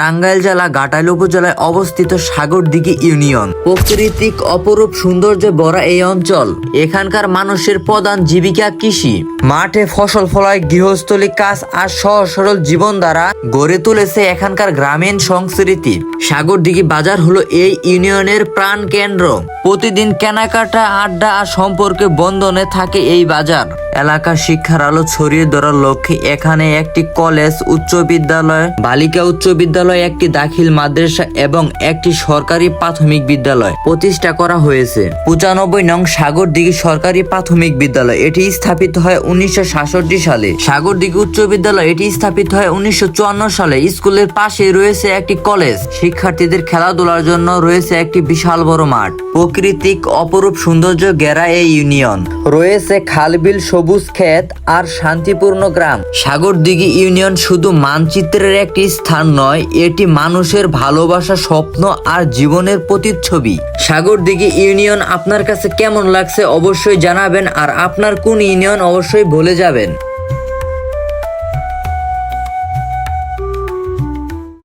টাঙ্গাইল জেলা ঘাটাইল উপজেলায় অবস্থিত সাগরদিঘি ইউনিয়ন। প্রকৃতিক অপরূপ সৌন্দর্যে ভরা এই অঞ্চল, এখানকার মানুষের প্রধান জীবিকা কৃষি। মাঠে ফসল ফলায় গৃহস্থলী কাজ আর সহজ সরল জীবন দ্বারা গড়ে তুলেছে এখানকার গ্রামীণ সংস্কৃতি। সাগরদিঘি বাজার হলো এই ইউনিয়নের প্রাণ কেন্দ্র। প্রতিদিন কেনাকাটা, আড্ডা আর সম্পর্কে বন্ধনে থাকে এই বাজার। এলাকার শিক্ষার আলো ছড়িয়ে ধরার লক্ষ্যে এখানে একটি কলেজ, উচ্চ বিদ্যালয়, বালিকা উচ্চ বিদ্যালয়, একটি দাখিল মাদ্রাসা এবং একটি সরকারি প্রাথমিক বিদ্যালয় প্রতিষ্ঠা করা হয়েছে। পঁচানব্বই নং সাগর সাগরদিঘি সরকারি প্রাথমিক বিদ্যালয়, এটি স্থাপিত হয় উনিশশো সাতষট্টি সালে। সাগর সাগরদিঘি উচ্চ বিদ্যালয়, এটি স্থাপিত হয় উনিশশো চুয়ান্ন সালে। স্কুলের পাশে রয়েছে একটি কলেজ। শিক্ষার্থীদের খেলাধুলার জন্য রয়েছে একটি বিশাল বড় মাঠ। প্রাকৃতিক অপরূপ সৌন্দর্য ঘেরা এই ইউনিয়ন। রয়েছে খালবিল সবুজ ক্ষেত আর শান্তিপূর্ণ গ্রাম। সাগরদিঘি ইউনিয়ন শুধু মানচিত্রের একটি স্থান নয়, এটি মানুষের ভালোবাসা, স্বপ্ন আর জীবনের প্রতিচ্ছবি। সাগরদিঘি ইউনিয়ন আপনার কাছে কেমন লাগছে অবশ্যই জানাবেন আর আপনার কোন ইউনিয়ন অবশ্যই ভুলে যাবেন।